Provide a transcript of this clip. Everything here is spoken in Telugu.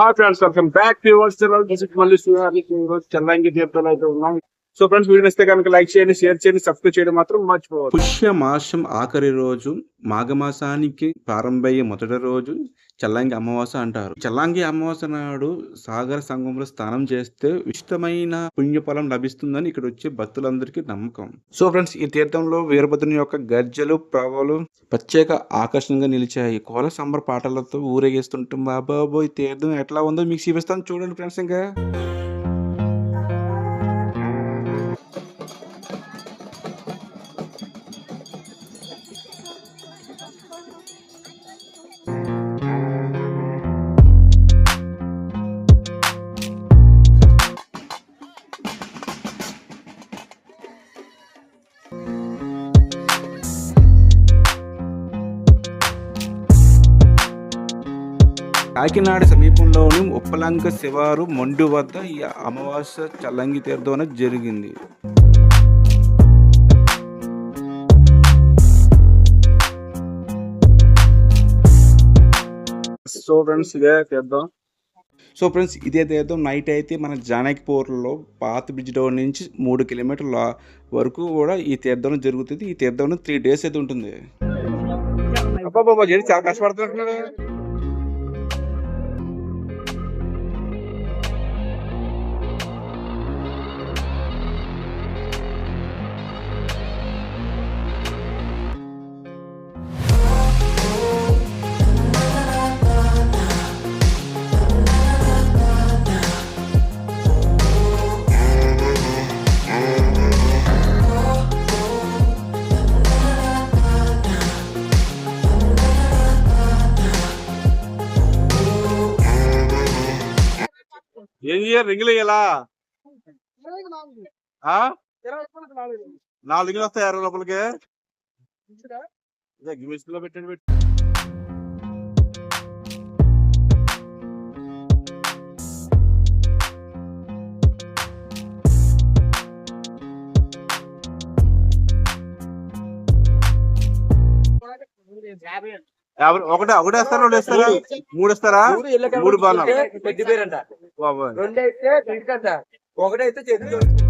हाँ friends welcome back to our channel जैसे कि मान लीजिए अभी कि वो चल रहा है कि देव तो लाइट होगा సో ఫ్రెండ్స్ వీడియో ఇస్తే కనుక లైక్ చేయండి షేర్ చేయండి సబ్స్క్రైబ్ చేయడం మాత్రం మర్చిపోవద్దు. పుష్య మాసం ఆఖరి రోజు మాఘమాసానికి ప్రారంభమయ్యే మొదటి రోజు చల్లంగి అమావాస అంటారు. చల్లంగి అమావాస నాడు సాగర సంగంలో స్నానం చేస్తే ఇష్టమైన పుణ్యఫలం లభిస్తుందని ఇక్కడ వచ్చే భక్తులందరికీ నమ్మకం. సో ఫ్రెండ్స్ ఈ తీర్థంలో వీరభద్రుని యొక్క గర్జలు ప్రభలు ప్రత్యేక ఆకర్షణగా నిలిచాయి. కోల సంబర పాటలతో ఊరేగిస్తుంటాం. బాబాబో ఈ తీర్థం ఎట్లా ఉందో మీకు చూపిస్తాను. చూడండి ఫ్రెండ్స్ ఇంకా. కాకినాడ సమీపంలోని ఉప్పలంక శివారు మొండు వద్ద ఈ అమావాస్య చల్లంగి తీర్థం అనేది జరిగింది. సో ఫ్రెండ్స్ ఇదే తీర్థం. సో ఫ్రెండ్స్ ఇదే తీర్థం నైట్ అయితే మన జానకిపూర్లో పాత బ్రిడ్జ్ డౌన్ నుంచి మూడు కిలోమీటర్ల వరకు కూడా ఈ తీర్థం జరుగుతుంది. ఈ తీర్థం త్రీ డేస్ అయితే ఉంటుంది. చాలా కష్టపడుతున్నట్టున్నాడు ఏం చేయాలి రింగులు వేయాలా నాలుగు రింగులు వస్తాయి అరవై లోపలికి లో పెట్టండి పెట్టి ఒకటే ఒకటే వేస్తారా రెండు వేస్తారా మూడు వేస్తారా మూడు బాగా పెద్ద పేరంట బాబోయ్ రెండైతే ఒకటైతే చేతిలో